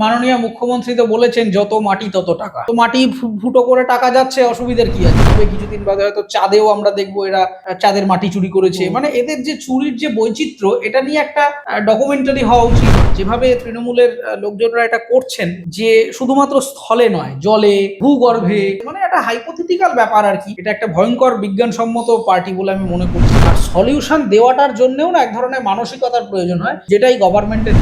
মাননীয় মুখ্যমন্ত্রী তো বলেছেন যত মাটি তত টাকা। তো মাটি ফুটো করে টাকা যাচ্ছে অসুবিধার কি আছে? তবে কিছুদিন বাদে হয়তো চাঁদেও আমরা দেখব এরা চাঁদের মাটি চুরি করেছে। মানে এদের যে চুরির যে বৈচিত্র্য এটা নিয়ে একটা ডকুমেন্টারি হওয়া উচিত। যেভাবে তৃণমূলের লোকজনরা এটা করছেন যে শুধুমাত্র স্থলে নয় জলে ভূগর্ভে মানে একটা হাইপোথেটিক্যাল ব্যাপার আর কি। এটা একটা ভয়ঙ্কর বিজ্ঞানসম্মত পার্টি বলে আমি মনে করছি। আর সলিউশন দেওয়াটার জন্যও না এক ধরনের মানসিকতার প্রয়োজন হয় যেটাই গভর্নমেন্টের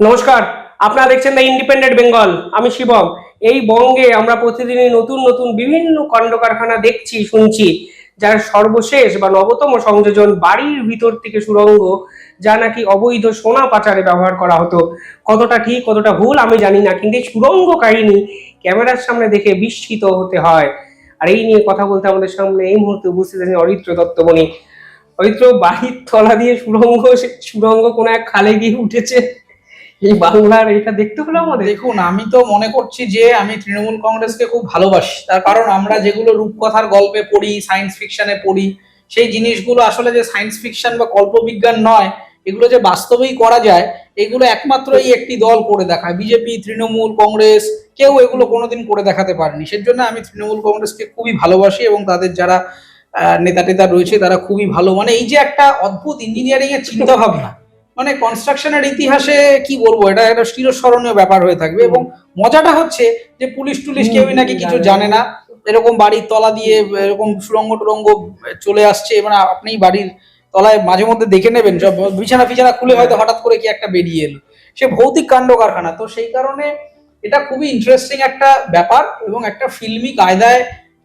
নমস্কার, আপনারা দেখছেন দ্য ইন্ডিপেন্ডেন্ট বেঙ্গল আমি শিবম। এই বঙ্গে আমরা প্রতিদিনই নতুন নতুন বিভিন্ন কাণ্ড কারখানা দেখছি, শুনছি, যার সর্বশেষ বা নবতম সংযোজন বাড়ির ভিতর থেকে সুরঙ্গ, যা নাকি অবৈধ সোনা পাচারে ব্যবহার করা হতো। কতটা ঠিক, কতটা ভুল, আমি জানি না, কিন্তু এই সুরঙ্গ কাহিনী ক্যামেরার সামনে দেখে বিস্মিত হতে হয়। আর এই নিয়ে কথা বলতে আমাদের সামনে এই মুহূর্তে উপস্থিত আছেন অরিত্র দত্তমণি। অরিত্র, বাড়ির তলা দিয়ে সুরঙ্গ সুরঙ্গ কোনো এক খালে গিয়ে উঠেছে। এই বাংলার এটা দেখতে হলো আমাদের? দেখুন, আমি তো মনে করছি যে আমি তৃণমূল কংগ্রেসকে খুব ভালোবাসি। তার কারণ আমরা যেগুলো রূপকথার গল্পে পড়ি সায়েন্স ফিকশনে পড়ি, সেই জিনিসগুলো আসলে যে সায়েন্স ফিকশন বা কল্পবিজ্ঞান নয়, এগুলো যে বাস্তবেই করা যায়, এগুলো একমাত্র এই একটি দল করে দেখায়। বিজেপি, তৃণমূল, কংগ্রেস, কেউ এগুলো কোনোদিন করে দেখাতে পারেনি। সেজন্য আমি তৃণমূল কংগ্রেসকে খুবই ভালোবাসি এবং তাদের যারা নেতা টেতা রয়েছে, তারা খুবই ভালো। মানে এই যে একটা অদ্ভুত ইঞ্জিনিয়ারিং এর চিন্তা ভাবনা মানে কনস্ট্রাকশনের ইতিহাসে কি বলব এটা একটা চিরস্মরণীয় ব্যাপার হয়ে থাকবে এবং মজাটা হচ্ছে যে পুলিশ টুলিশ কেউই নাকি কিছু জানে। না। এরকম বাড়ির তলা দিয়ে এরকম সুরঙ্গ টুরঙ্গ চলে আসছে মানে আপনি বাড়ির তলায় মাঝে মধ্যে দেখে নেবেন সব বিছানা ফিছানা খুলে হয়তো হঠাৎ করে কি একটা বেরিয়ে এলো। সে ভৌতিক কাণ্ড কারখানা তো সেই কারণে এটা খুবই ইন্টারেস্টিং একটা ব্যাপার এবং একটা ফিল্মি কায়দায়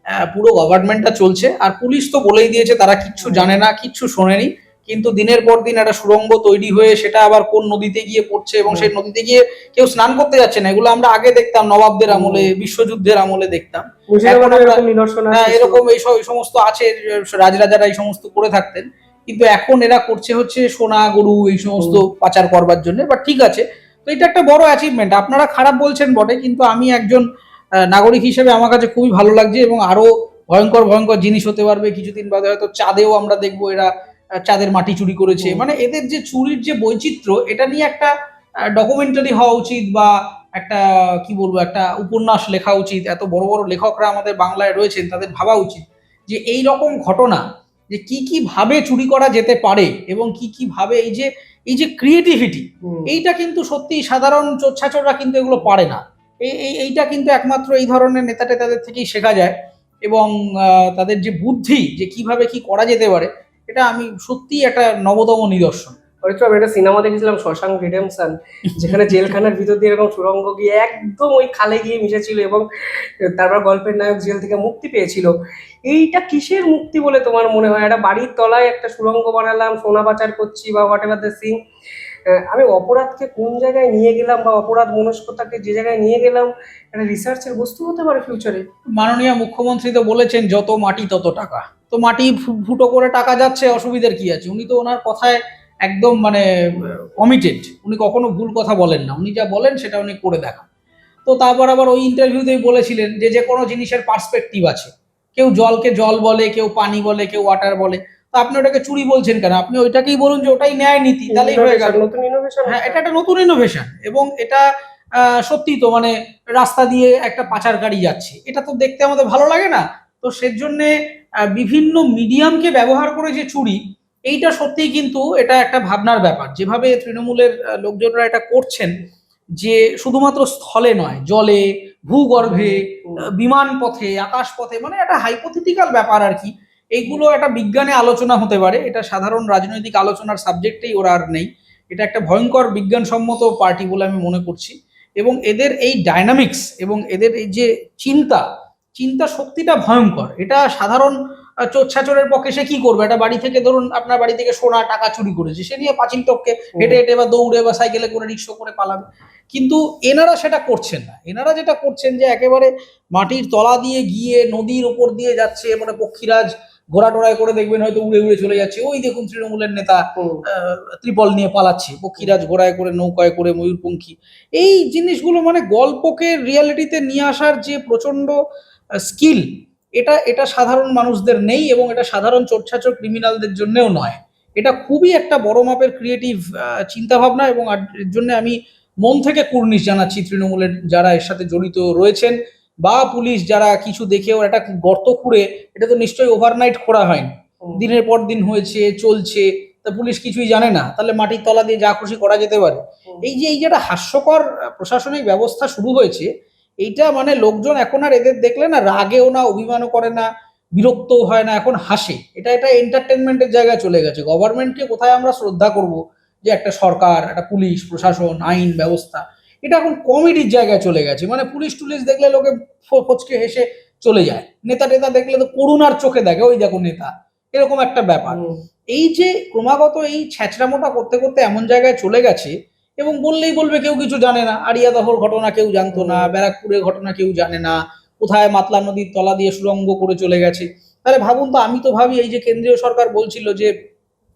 আহ, পুরো গভর্নমেন্টটা চলছে। আর পুলিশ তো বলেই দিয়েছে তারা কিচ্ছু জানে না কিচ্ছু শোনেনি। কিন্তু দিনের পর দিন একটা সুড়ঙ্গ তৈরি হয়ে সেটা আবার কোন নদীতে গিয়ে পড়ছে এবং সেই নদীতে গিয়ে কেউ স্নান করতে যাচ্ছে না এগুলো আমরা আগে দেখতাম নবাবদের আমলে বিশ্বযুদ্ধের আমলে দেখতাম। এরকম। হ্যাঁ এই সমস্ত আছে রাজরাজারা এই সমস্ত করে থাকতেন। কিন্তু এখন এরা করছে হচ্ছে সোনা গরু এই সমস্ত পাচার করবার জন্য বাট ঠিক আছে। তো এটা একটা বড় অ্যাচিভমেন্ট আপনারা খারাপ বলছেন বটে কিন্তু আমি একজন নাগরিক হিসেবে আমার কাছে খুবই ভালো লাগছে এবং আরও ভয়ঙ্কর ভয়ঙ্কর জিনিস হতে পারবে। কিছুদিন বাদে হয়তো চাঁদেও আমরা দেখব এরা চাঁদের মাটি চুরি করেছে। মানে এদের যে চুরির যে বৈচিত্র্য এটা নিয়ে একটা ডকুমেন্টারি হওয়া উচিত বা একটা কি বলব একটা উপন্যাস লেখা উচিত। এত বড় বড় লেখকরা আমাদের বাংলায় রয়েছেন তাদের ভাবা উচিত যে এই রকম ঘটনা যে কি কি ভাবে চুরি করা যেতে পারে এবং কি কি ভাবে এই যে এই যে ক্রিয়েটিভিটি এইটা কিন্তু সত্যি সাধারণ চোচ্ছাচোররা কিন্তু এগুলো পারে না। এই এই- এইটা কিন্তু একমাত্র এই ধরনের নেতা টেতাদের থেকেই শেখা যায় এবং তাদের যে বুদ্ধি যে কীভাবে কি করা যেতে পারে এটা আমি সত্যি একটা নবতম নিদর্শন। অরিত্র আমি একটা সিনেমা দেখেছিলাম শশাঙ্ক রিডেমশন যেখানে জেলখানার ভিতর দিয়ে এরকম সুরঙ্গ গিয়ে একদম ওই খালে গিয়ে মিশেছিল এবং তারপর গল্পের নায়ক জেল থেকে মুক্তি পেয়েছিল। এইটা কিসের মুক্তি বলে তোমার মনে হয়? একটা বাড়ির তলায় একটা সুরঙ্গ বানালাম সোনা পাচার করছি বা হোয়াট এভার দ্য সিং আমি অপরাধকে কোন জায়গায় নিয়ে গেলাম বা অপরাধ মনস্কতাকে যে জায়গায় নিয়ে গেলাম একটা রিসার্চের বস্তু হতে পারে ফিউচারে মাননীয় মুখ্যমন্ত্রী তো বলেছেন যত মাটি তত টাকা। তো মাটি ফুটো করে টাকা যাচ্ছে অসুবিধার কি আছে? উনি তো ওনার কথায় একদম মানে কমিটেড উনি কখনো ভুল কথা বলেন না। উনি যা বলেন সেটা উনি করে দেখান। তো তারপর আবার ওই ইন্টারভিউতেই বলেছিলেন যে যে কোনো জিনিসের পার্সপেক্টিভ আছে। কেউ জলকে জল বলে কেউ পানি বলে কেউ ওয়াটার বলে। তো আপনি ওটাকে চুরি বলছেন কেন? আপনি ওইটাকেই বলুন যে ওটাই ন্যায় নীতি তাহলেই হয়ে গেল। নতুন ইনোভেশন হ্যাঁ এটা একটা নতুন ইনোভেশন এবং এটা সত্যি তো মানে রাস্তা দিয়ে একটা পাচার গাড়ি যাচ্ছে। এটা তো দেখতে আমাদের ভালো লাগে না। তো সেজন্য বিভিন্ন মিডিয়ামকে ব্যবহার করে যে চুরি এইটা সত্যিই কিন্তু এটা একটা ভাবনার ব্যাপার। যেভাবে তৃণমূলের লোকজনরা এটা করছেন যে শুধুমাত্র স্থলে নয় জলে ভূগর্ভে বিমান পথে আকাশ পথে মানে একটা হাইপোথেটিক্যাল ব্যাপার আর কি। এইগুলো একটা বিজ্ঞানে আলোচনা হতে পারে এটা সাধারণ রাজনৈতিক আলোচনার সাবজেক্টেই ওরা আর নেই। এটা একটা ভয়ঙ্কর বিজ্ঞানসম্মত পার্টি বলে আমি মনে করছি। এবং এদের এই ডাইনামিক্স এবং এদের এই যে চিন্তা চিন্তা শক্তিটা ভয়ঙ্কর। এটা সাধারণ আহ, চোচ্ছাচোরের পক্ষে সে কি করবে? এটা বাড়ি থেকে ধরুন আপনার বাড়ি থেকে সোনা টাকা চুরি করেছে সে নিয়ে পাঁচিল টপকে হেঁটে হেঁটে বা দৌড়ে বা সাইকেলে করে রিক্সা করে পালাবে। কিন্তু এনারা সেটা করছেন না। এনারা যেটা করছেন যে একেবারে মাটির তলা দিয়ে গিয়ে নদীর ওপর দিয়ে যাচ্ছে মানে পক্ষীরাজ ঘোড়া টোড়ায় করে দেখবেন হয়তো উড়ে উড়ে চলে যাচ্ছে। ওই দেখুন তৃণমূলের নেতা ত্রিপল নিয়ে পালাচ্ছে পক্ষীরাজ ঘোড়ায় করে নৌকায় করে ময়ূরপঙ্খী। এই জিনিসগুলো মানে গল্পকে রিয়ালিটিতে নিয়ে আসার যে প্রচণ্ড স্কিল এটা এটা সাধারণ মানুষদের নেই এবং এটা সাধারণ চোরছাচর ক্রিমিনালদের জন্যও নয়। এটা খুবই একটা বড় মাপের ক্রিয়েটিভ চিন্তাভাবনা এবং এর জন্য আমি মন থেকে কুর্নিশ জানাচ্ছি তৃণমূলের যারা এর সাথে জড়িত রয়েছেন বা পুলিশ যারা কিছু দেখেও একটা গর্ত খুঁড়ে এটা তো নিশ্চয়ই ওভারনাইট খোঁড়া হয়নি। দিনের পর দিন হয়েছে চলছে তা পুলিশ কিছুই জানে না। তাহলে মাটির তলা দিয়ে যা খুশি করা যেতে পারে। এই যে এই যে একটা হাস্যকর প্রশাসনিক ব্যবস্থা শুরু হয়েছে এইটা মানে লোকজন এখন আর এদের দেখলে না রাগেও না অভিমানও করে না বিরক্তও হয় না এখন হাসে। এটা এটা এন্টারটেনমেন্টের জায়গায় চলে গেছে। গভর্নমেন্টকে কোথায় আমরা শ্রদ্ধা করব যে একটা সরকার একটা পুলিশ প্রশাসন আইন ব্যবস্থা? এটা এখন কমেডির জায়গায় চলে গেছে। মানে পুলিশ টুলিশ দেখলে লোকে ফো- ফচকে হেসে চলে যায়। নেতা টেতা দেখলে তো করুণার চোখে দেখে ওই দেখো নেতা। এরকম একটা ব্যাপার। এই যে ক্রমাগত এই ছ্যাঁচড়ামোটা করতে করতে এমন জায়গায় চলে গেছে এবং বললেই বলবে কেউ কিছু জানে না। আরিয়াদহর ঘটনা কেউ জানতো না ব্যারাকপুরের ঘটনা কেউ জানে না কোথায় মাতলা নদীর তলা দিয়ে সুরঙ্গ করে চলে গেছে। তাহলে ভাবুন তো আমি তো ভাবি এই যে কেন্দ্রীয় সরকার বলছিল যে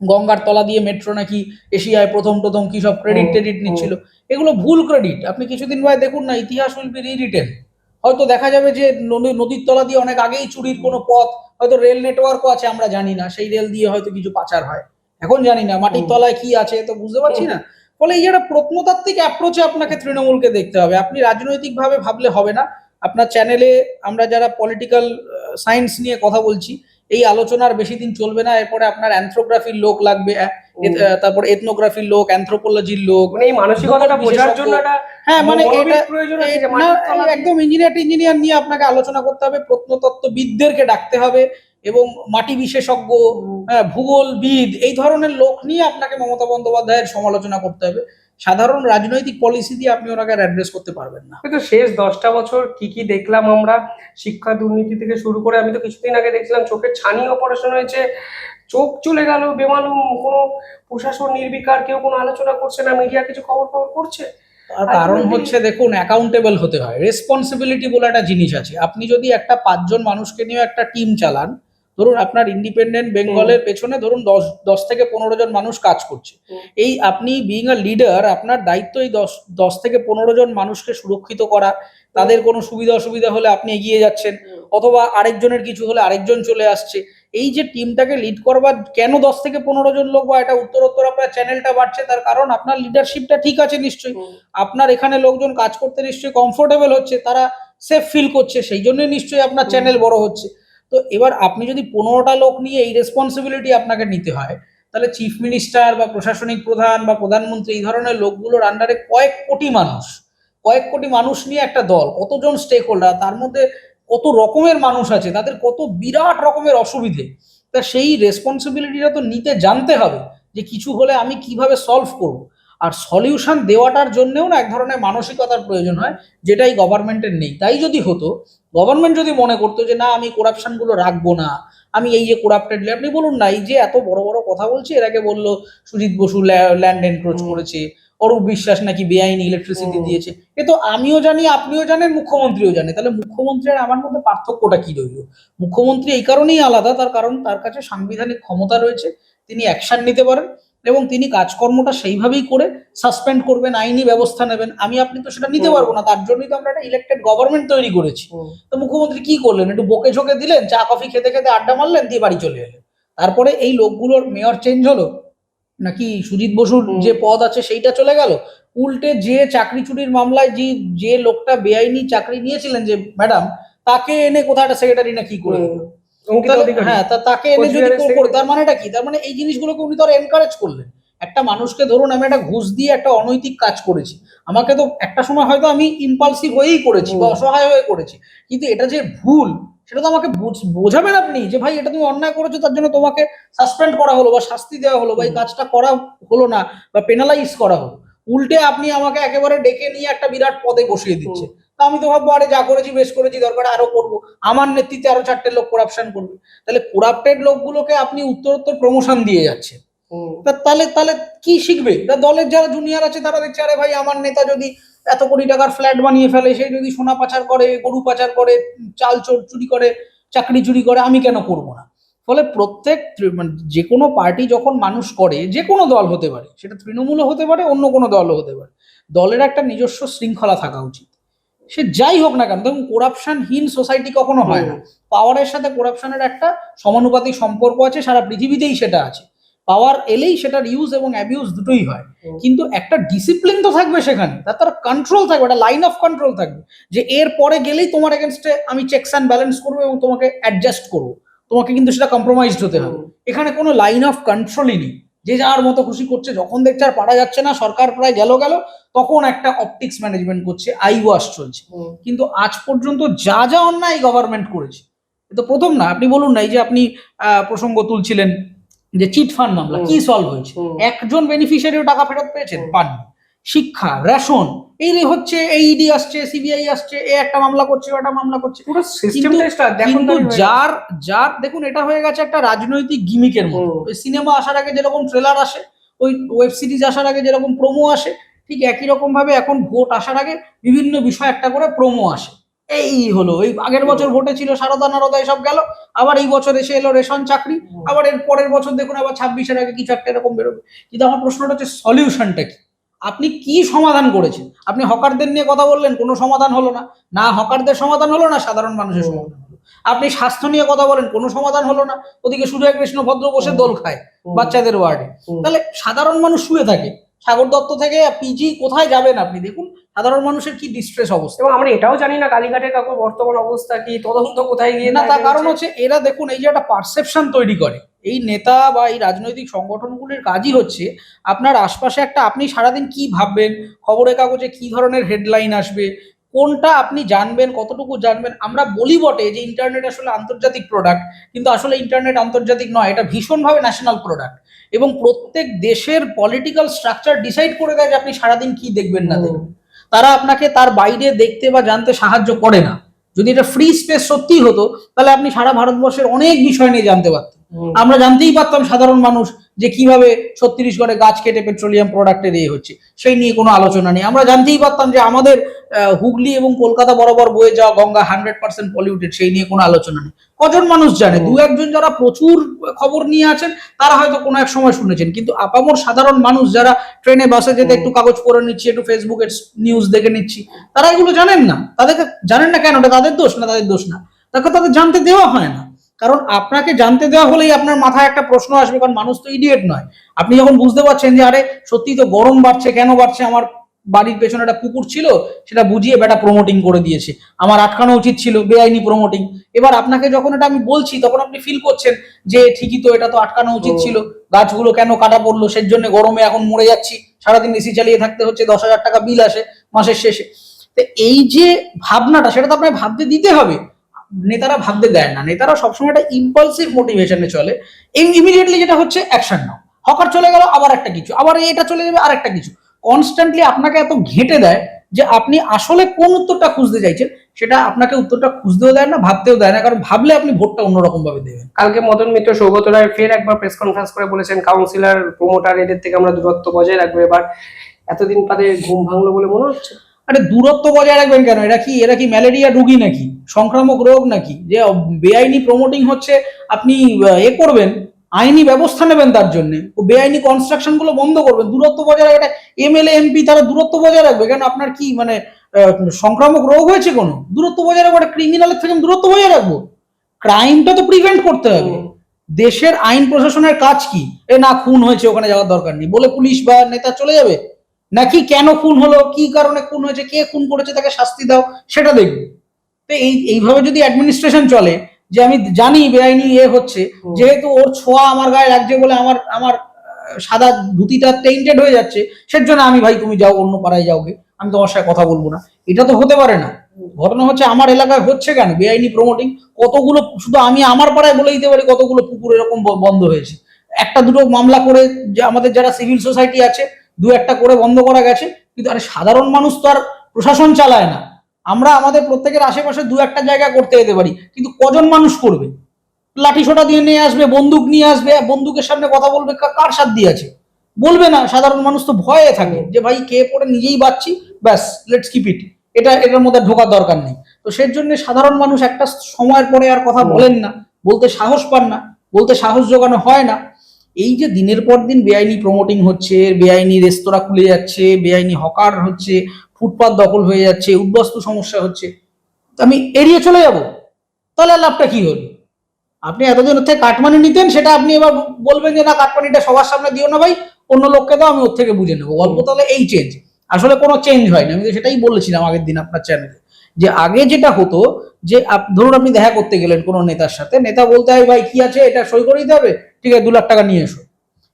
গঙ্গার তলা দিয়ে মেট্রো নাকি এশিয়ায় প্রথম প্রথম কি সব ক্রেডিট টেডিট নিচ্ছিল? এগুলো ভুল ক্রেডিট আপনি কিছুদিন পরে দেখুন না ইতিহাস উইল বি রিটেন হয়তো দেখা যাবে যে নদীর তলা দিয়ে অনেক আগেই চুরির কোনো পথ হয়তো রেল নেটওয়ার্কও আছে আমরা জানি না। সেই রেল দিয়ে হয়তো কিছু পাচার হয়। এখন জানি না মাটির তলায় কি আছে তো বুঝতে পারছি না। ফলে এই একটা প্রত্নতাত্ত্বিক অ্যাপ্রোচে আপনাকে তৃণমূলকে দেখতে হবে। আপনি রাজনৈতিকভাবে ভাবলে হবে না। আপনার চ্যানেলে আমরা যারা পলিটিক্যাল সায়েন্স নিয়ে কথা বলছি এই আলোচনার বেশি দিন চলবে না। এরপরে আপনার অ্যান্থ্রোগ্রাফির লোক লাগবে তারপর এথনোগ্রাফির লোক অ্যান্থ্রোপোলজির লোক। মানে এই মানসিকতাটা বোঝার জন্য হ্যাঁ মানে এটা একদম ইঞ্জিনিয়ার ইঞ্জিনিয়ার নিয়ে আপনাকে আলোচনা করতে হবে। প্রত্নতত্ত্ববিদদেরকে ডাকতে হবে। এবং মাটি বিশেষজ্ঞ হ্যাঁ, ভূগোলবিদ এই ধরনের লোক নিয়ে আপনাকে মমতা বন্দ্যোপাধ্যায়ের সমালোচনা করতে হবে। সাধারণ রাজনৈতিক পলিসি দিয়ে আপনি ওনাকে অ্যাড্রেস করতে পারবেন না। কিন্তু শেষ দশটা বছর কি কি দেখলাম আমরা শিক্ষা দুর্নীতি থেকে শুরু করে আমি তো কিছুদিন আগে দেখছিলাম চোখের ছানি অপারেশন হয়েছে চোখ চলে গেল বেমালুম কোনো প্রশাসন নির্বিকার কেউ কোনো আলোচনা করছে না মিডিয়া কিছু খবর খবর করছে। তার কারণ হচ্ছে দেখুন অ্যাকাউন্টেবল হতে হয়। রেসপন্সিবিলিটি বলে একটা জিনিস আছে। আপনি যদি একটা পাঁচজন মানুষকে নিয়ে একটা টিম চালান ধরুন আপনার ইন্ডিপেন্ডেন্ট বেঙ্গলের পেছনে ধরুন দশ দশ থেকে পনেরো জন মানুষ কাজ করছে। এই আপনি বিইং আ লিডার আপনার দায়িত্ব এই দশ দশ থেকে পনেরো জন মানুষকে সুরক্ষিত করা তাদের কোনো সুবিধা অসুবিধা হলে আপনি এগিয়ে যাচ্ছেন অথবা আরেকজনের কিছু হলে আরেকজন চলে আসছে। এই যে টিমটাকে লিড করবার কেন দশ থেকে পনেরো জন লোক বা এটা উত্তরোত্তর আপনার চ্যানেলটা বাড়ছে তার কারণ আপনার লিডারশিপটা ঠিক আছে নিশ্চয়ই। আপনার এখানে লোকজন কাজ করতে নিশ্চয়ই কমফোর্টেবল হচ্ছে তারা সেফ ফিল করছে সেই জন্যই নিশ্চয়ই আপনার চ্যানেল বড় হচ্ছে। তো এবার আপনি যদি পনেরোটা লোক নিয়ে এই রেসপন্সিবিলিটি আপনাকে নিতে হয়, তাহলে চিফ মিনিস্টার বা প্রশাসনিক প্রধান বা প্রধানমন্ত্রী এই ধরনের লোকগুলোর আন্ডারে কয়েক কোটি মানুষ, কয়েক কোটি মানুষ নিয়ে একটা দল, কতজন স্টেক হোল্ডার তার মধ্যে কত রকমের মানুষ আছে, তাদের কত বিরাট রকমের অসুবিধে, তা সেই রেসপন্সিবিলিটিটা তো নিতে জানতে হবে যে কিছু হলে আমি কীভাবে সলভ করব। আর সলিউশন দেওয়াটার জন্যেও না এক ধরনের মানসিকতার প্রয়োজন হয় যেটাই গভর্নমেন্টের নেই। তাই যদি হতো গভর্নমেন্ট যদি মনে করতো যে না আমি করাপশনগুলো রাখব না আমি এই যে করাপ্টেড আপনি বলুন না এই যে এত বড় বড় কথা বলছে এর আগে বলল সুজিত বসু ল্যান্ড এনক্রোচ করেছে অরূপ বিশ্বাস নাকি বেআইনি ইলেকট্রিসিটি দিয়েছে। এ তো আমিও জানি আপনিও জানেন মুখ্যমন্ত্রীও জানে তাহলে মুখ্যমন্ত্রী আর আমার মধ্যে পার্থক্যটা কি রইল? মুখ্যমন্ত্রী এই কারণেই আলাদা তার কারণ তার কাছে সাংবিধানিক ক্ষমতা রয়েছে তিনি অ্যাকশন নিতে পারেন। এবং তিনি কাজকর্মটা সেইভাবেই করে সাসপেন্ড করবেন আইনি ব্যবস্থা নেবেন। আমি আপনি তো সেটা নিতে পারব না তার জন্যই তো আমরা একটা ইলেক্টেড গভর্নমেন্ট তৈরি করেছি। তো মুখ্যমন্ত্রী কি করলেন? একটু বকে ঝোঁকে দিলেন চা কফি খেতে খেতে আড্ডা মারলেন দিয়ে বাড়ি চলে এলেন। তারপরে এই লোকগুলোর মেয়র চেঞ্জ হলো? নাকি সুজিত বসুর যে পদ আছে সেইটা চলে গেল? উল্টে যে চাকরি চুরির মামলায় যে যে লোকটা বেআইনি চাকরি নিয়েছিলেন যে ম্যাডাম তাকে এনে কোথাও একটা সেক্রেটারি না কি করে হ্যাঁ তাকে এনে যদি। তার মানেটা কি? তার মানে এই জিনিসগুলোকে উনি তো এনকারেজ করলেন। একটা মানুষকে ধরুন আমি একটা ঘুষ দিয়ে একটা অনৈতিক কাজ করেছি। আমাকে তো একটা সময় হয়তো আমি ইম্পালসিভ হয়েই করেছি বা অসহায় হয়ে করেছি। কিন্তু এটা যে ভুল সেটা তো আমাকে বুঝ- বোঝাবেন আপনি যে ভাই এটা তুমি অন্যায় করেছ তার জন্য তোমাকে সাসপেন্ড করা হলো বা শাস্তি দেওয়া হলো বা এই কাজটা করা হলো না বা পেনালাইজ করা হলো। উল্টে আপনি আমাকে একেবারে ডেকে নিয়ে একটা বিরাট পদে বসিয়ে দিচ্ছে। তা আমি তো ভাববো আরে যা করেছি বেশ করেছি দরকার আরও করব। আমার নেতৃত্বে আরও চারটে লোক করাপশন করবে। তাহলে করাপ্টেড লোকগুলোকে আপনি উত্তরোত্তর প্রমোশন দিয়ে যাচ্ছে। হুম। তা তাহলে তাহলে কি শিখবে? তা দলের যারা জুনিয়র আছে তারা দেখছে আরে ভাই আমার নেতা যদি এত কোটি টাকার ফ্ল্যাট বানিয়ে ফেলে সে যদি সোনা পাচার করে গরু পাচার করে চাল চোর চুরি করে চাকরি চুরি করে আমি কেন করব না? ফলে প্রত্যেক মানে যে কোনো পার্টি যখন মানুষ করে যে কোনো দল হতে পারে সেটা তৃণমূলও হতে পারে অন্য কোনো দলও হতে পারে দলের একটা নিজস্ব শৃঙ্খলা থাকা উচিত। সে যাই হোক না কেন দেখুন করাপশনহীন সোসাইটি কখনো হয় না। পাওয়ারের সাথে করাপশনের একটা সমানুপাতিক সম্পর্ক আছে সারা পৃথিবীতেই সেটা আছে। পাওয়ার এলেই সেটার ইউজ এবং অ্যাবিউজ দুটোই হয়। কিন্তু একটা ডিসিপ্লিন তো থাকবে সেখানে তার তার কন্ট্রোল থাকবে একটা লাইন অফ কন্ট্রোল থাকবে। যে এর পরে গেলেই তোমার এগেনস্টে আমি চেকস অ্যান্ড ব্যালেন্স করব এবং তোমাকে অ্যাডজাস্ট করব। তোমাকে কিন্তু সেটা কম্প্রোমাইজড হতে হবে। এখানে কোনো লাইন অফ কন্ট্রোলই নেই। যে যার মতো খুশি করছে যখন দেখছে আর পারা যাচ্ছে না সরকার প্রায় গেল গেল তখন একটা অপটিক্স ম্যানেজমেন্ট করছে আই ওয়াশ চলছে। কিন্তু আজ পর্যন্ত যা যা অন্যায় গভর্নমেন্ট করেছে তো প্রথম না আপনি বলুন না এই যে আপনি আহ, প্রসঙ্গ তুলছিলেন যে চিট ফান্ড মামলা কি সলভ হয়েছে। একজন বেনিফিশিয়ারিও টাকা ফেরত পেয়েছেন? পাননি। শিক্ষা রেশন এই যে হচ্ছে এই ইডি আসছে সিবিআই আসছে এ একটা মামলা করছে ও একটা মামলা করছে। পুরো সিস্টেমটা দেখুন কিন্তু যার যার দেখুন এটা হয়ে গেছে একটা রাজনৈতিক গিমিকের মতো। ওই সিনেমা আসার আগে যেরকম ট্রেলার আসে ওই ওয়েব সিরিজ আসার আগে যেরকম প্রোমো আসে ঠিক একই রকম ভাবে এখন ভোট আসার আগে বিভিন্ন বিষয় একটা করে প্রোমো আসে। এই হলো এই আগের বছর ভোটে ছিল সারদা নারদা এসব গেল আবার এই বছর এসে এলো রেশন চাকরি আবার এর পরের বছর দেখুন আবার ছাব্বিশের আগে কিছু একটা এরকম বেরোবে। কিন্তু আমার প্রশ্নটা হচ্ছে সলিউশনটা কি? আপনি কি সমাধান করেছেন? আপনি হকারদের নিয়ে কথা বললেন কোনো সমাধান হলো না। না হকারদের সমাধান হলো না সাধারণ মানুষের সমাধান হলো। আপনি স্বাস্থ্য নিয়ে কথা বলেন কোনো সমাধান হলো না। ওদিকে সুজয় কৃষ্ণ ভদ্র বসে দোল খায় বাচ্চাদের ওয়ার্ডে। তাহলে সাধারণ মানুষ শুয়ে থাকে। সাগর দত্ত থেকে পিজি কোথায় যাবেন আপনি? দেখুন। সাধারণ মানুষের কি ডিস্ট্রেস অবস্থা? এবং আমরা এটাও জানি না কালীঘাটের কাকুর বর্তমান অবস্থা কি তদন্ত কোথায় গিয়ে না তার কারণ হচ্ছে এরা দেখুন এই যে একটা পারসেপশন তৈরি করে এই নেতা বা এই রাজনৈতিক সংগঠনগুলির কাজই হচ্ছে আপনার আশপাশে একটা আপনি সারাদিন কি ভাববেন খবরের কাগজে কি ধরনের হেডলাইন আসবে কোনটা আপনি জানবেন কতটুকু জানবেন আমরা বলি বটে যে ইন্টারনেট আসলে আন্তর্জাতিক প্রোডাক্ট কিন্তু আসলে ইন্টারনেট আন্তর্জাতিক নয় এটা ভীষণভাবে ন্যাশনাল প্রোডাক্ট এবং প্রত্যেক দেশের পলিটিক্যাল স্ট্রাকচার ডিসাইড করে দেয় যে আপনি সারাদিন কি দেখবেন না। দেখবেন। তারা আপনাকে তার বাইরে দেখতে বা জানতে সাহায্য করে না। যদি এটা ফ্রি স্পেস সত্যি হতো তাহলে আপনি সারা ভারতবর্ষের অনেক বিষয় নিয়ে জানতে পারতেন। আমরা জানতেই পারতাম সাধারণ মানুষ যে কীভাবে ছত্তিশগড়ে গাছ কেটে পেট্রোলিয়াম প্রোডাক্টের ইয়ে হচ্ছে। সেই নিয়ে কোনো আলোচনা নেই। আমরা জানতেই পারতাম যে আমাদের হুগলি এবং কলকাতা বরাবর বয়ে যাওয়া গঙ্গা হান্ড্রেড পার্সেন্ট পলিউটেড সেই নিয়ে কোনো আলোচনা নেই। কজন মানুষ জানে? দু একজন যারা প্রচুর খবর নিয়ে আছেন তারা হয়তো কোনো এক সময় শুনেছেন। কিন্তু আপামর সাধারণ মানুষ যারা ট্রেনে বাসে যেতে একটু কাগজ পড়ে নিচ্ছি একটু ফেসবুকের নিউজ দেখে নিচ্ছি তারা এগুলো জানেন না। তাদেরকে জানেন না কেন? ওটা তাদের দোষ না তাদের দোষ না? তাকে তাদের জানতে দেওয়া হয় না। কারণ আপনাকে জানতে দেওয়া হলেই আপনার মাথায় একটা প্রশ্ন আসবে কারণ মানুষ তো ইডিয়েট নয়। আপনি যখন বুঝতে পারছেন যে আরে সত্যি তো গরম বাড়ছে কেন বাড়ছে আমার বাড়ির পেছনে একটা পুকুর ছিল সেটা বুঝিয়ে বেটা প্রমোটিং করে দিয়েছে। আমার আটকানো উচিত ছিল বেআইনি প্রমোটিং এবার আপনাকে যখন এটা আমি বলছি তখন আপনি ফিল করছেন যে ঠিকই তো এটা তো আটকানো উচিত ছিল। গাছগুলো কেন কাটা পড়ল? সেই জন্য গরমে এখন মরে যাচ্ছি। সারাদিন এসি চালিয়ে থাকতে হচ্ছে দশ হাজার টাকা বিল আসে মাসের শেষে। তো এই যে ভাবনাটা সেটা তো আপনাকে ভাবতে দিতে হবে। নেতারা ভাবতে দেয় না। নেতারা সবসময় একটা ইম্পালসিভ মোটিভেশনে চলে। ইমিডিয়েটলি যেটা হচ্ছে অ্যাকশন নাও। হকার চলে গেল আবার একটা কিছু। আবার এটা চলে যাবে আর একটা কিছু। কনস্ট্যান্টলি আপনাকে এত ঘেঁটে দেয় যে আপনি আসলে কোন উত্তরটা খুঁজতে চাইছেন সেটা আপনাকে উত্তরটা খুঁজতেও দেয় না ভাবতেও দেয় না কারণ ভাবলে আপনি ভোটটা অন্যরকম ভাবে দেবেন। কালকে মদন মিত্র সৌগত রায় ফের একবার প্রেস কনফারেন্স করে বলেছেন কাউন্সিলর প্রমোটার এদের থেকে আমরা দূরত্ব বজায় রাখব। এবার এতদিন তাদের ঘুম ভাঙলো বলে মনে হচ্ছে? আরে দূরত্ব বজায় রাখবেন কেন? এরা কি এরা কি ম্যালেরিয়া রুগী নাকি? সংক্রামক রোগ নাকি? যে বেআইনি প্রমোটিং হচ্ছে আপনি এ করবেন আইনি ব্যবস্থা নেবেন তার জন্য। বেআইনি কনস্ট্রাকশনগুলো বন্ধ করবেন। দূরত্ব বজায় রাখা এমএলএ এমপি তারা দূরত্ব বজায় রাখবে। কেন? আপনার কি মানে সংক্রামক রোগ হয়েছে কোনো? দূরত্ব বজায় রাখব একটা ক্রিমিনালের থেকে দূরত্ব বজায় রাখব। ক্রাইমটা তো প্রিভেন্ট করতে হবে। দেশের আইন প্রশাসনের কাজ কি? এ না খুন হয়েছে ওখানে যাওয়ার দরকার নেই। বলে পুলিশ বা নেতা চলে যাবে? নাকি কেন খুন হলো? কি কারণে খুন হয়েছে? কে খুন করেছে? তাকে শাস্তি দাও সেটা দেখবে। তো এই এইভাবে যদি অ্যাডমিনিস্ট্রেশন চলে যে আমি জানি বেআইনি ইয়ে হচ্ছে যেহেতু ওর ছোঁয়া আমার গায়ে লাগছে বলে আমার আমার সাদা ধুতিটা টেইন্টেড হয়ে যাচ্ছে সের জন্য আমি ভাই তুমি যাও অন্য পাড়ায় যাও গে আমি তোমার সাথে কথা বলব না। এটা তো হতে পারে না। ঘটনা হচ্ছে আমার এলাকায় হচ্ছে কেন? বেআইনি প্রমোটিং কতগুলো শুধু আমি আমার পাড়ায় বলে দিতে পারি কতগুলো পুকুর এরকম বন্ধ হয়েছে। একটা দুটো মামলা করে যে আমাদের যারা সিভিল সোসাইটি আছে দু একটা করে বন্ধ করা গেছে কিন্তু আরে সাধারণ মানুষ তো আর প্রশাসন চালায় না। আমরা আমাদের প্রত্যেকের আশেপাশে দু একটা জায়গা করতে যেতে পারি কিন্তু কজন মানুষ করবে? লাঠি সোটা দিয়ে নিয়ে আসবে বন্দুক নিয়ে আসবে বন্দুকের সামনে কথা বলবে কার সাথ দিয়ে আছে? বলবে না সাধারণ মানুষ তো ভয়ে থাকে যে ভাই কে পড়ে নিজেই বাচ্ছি ব্যাস লেটস কিপ ইট এটা এটার মধ্যে ঢোকার দরকার নেই। তো সেই জন্য সাধারণ মানুষ একটা সময়ের পরে আর কথা বলেন না বলতে সাহস পান না বলতে সাহস জোগানো হয় না। এই যে দিনের পর দিন বেআইনি প্রমোটিং হচ্ছে, বেআইনি রেস্তোরাঁ খুলে যাচ্ছে, বেআইনি হকার হচ্ছে, ফুটপাত দখল হয়ে যাচ্ছে, উদ্বস্ত সমস্যা হচ্ছে আমি এড়িয়ে চলে যাব। তাহলে লাভটা কি হলো? আপনি এতদিন ওর থেকে কাটমানি নিতেন, সেটা আপনি এবার বলবেন যে, না, কাটমানিটা সবার সামনে দিও না ভাই, অন্য লোককে দাও, আমি ওর থেকে বুঝে নেব। গল্প তাহলে এই চেঞ্জ আসলে কোনো চেঞ্জ হয়নি। আমি তো সেটাই বলেছিলাম আগের দিন আপনার চ্যানেলে যে আগে যেটা হতো যে ধরুন আপনি দেখা করতে গেলেন কোনো নেতার সাথে নেতা বলতে হয় ভাই কি আছে? এটা সই করে দিতে হবে? ঠিক আছে দু লাখ টাকা নিয়ে এসো।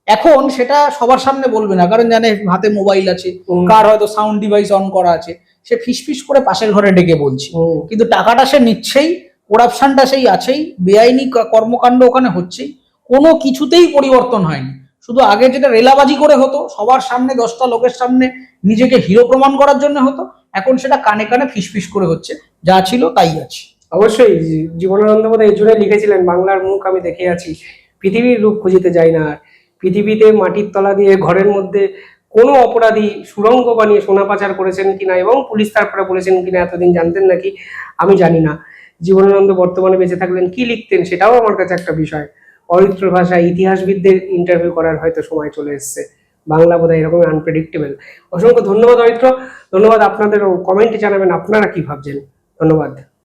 এখন সেটা সবার সামনে বলবে না কারণ জানে হাতে মোবাইল আছে কার হয়তো সাউন্ড ডিভাইস অন করা আছে। সে ফিস ফিস করে পাশের ঘরে ডেকে বলছে। কিন্তু টাকাটা সে নিচ্ছেই করাপশনটা সেই আছেই বেআইনি কর্মকাণ্ড ওখানে হচ্ছেই কোনো কিছুতেই পরিবর্তন হয়নি। শুধু আগে যেটা রেলাবাজি করে হতো, সবার সামনে, দশটা লোকের সামনে নিজেকে হিরো প্রমাণ করার জন্য হতো, এখন সেটা কানে কানে ফিসফিস করে হচ্ছে, যা ছিল তাই আছে। অবশ্যই জীবনানন্দ বোধ এই জন্য লিখেছিলেন, বাংলার মুখ আমি দেখে আছি, পৃথিবীর রূপ খুঁজিতে যাই না আর। পৃথিবীতে মাটির তলা দিয়ে ঘরের মধ্যে কোনো অপরাধী সুরঙ্গ বানিয়ে সোনা পাচার করেছেন কিনা এবং পুলিশ তারপরে বলেছেন কিনা এতদিন জানতেন নাকি, আমি জানি না। জীবনানন্দ বর্তমানে বেঁচে থাকলেন, কি লিখতেন সেটাও আমার কাছে একটা বিষয়। অরিত্র ভাষায় ইতিহাসবিদদের ইন্টারভিউ করার হয়তো সময় চলে এসছে। বাংলা বোধহয় এরকম আনপ্রেডিক্টেবল অসংখ্য ধন্যবাদ অরিত্র ধন্যবাদ আপনাদের কমেন্টে জানাবেন আপনারা কি ভাবছেন। ধন্যবাদ।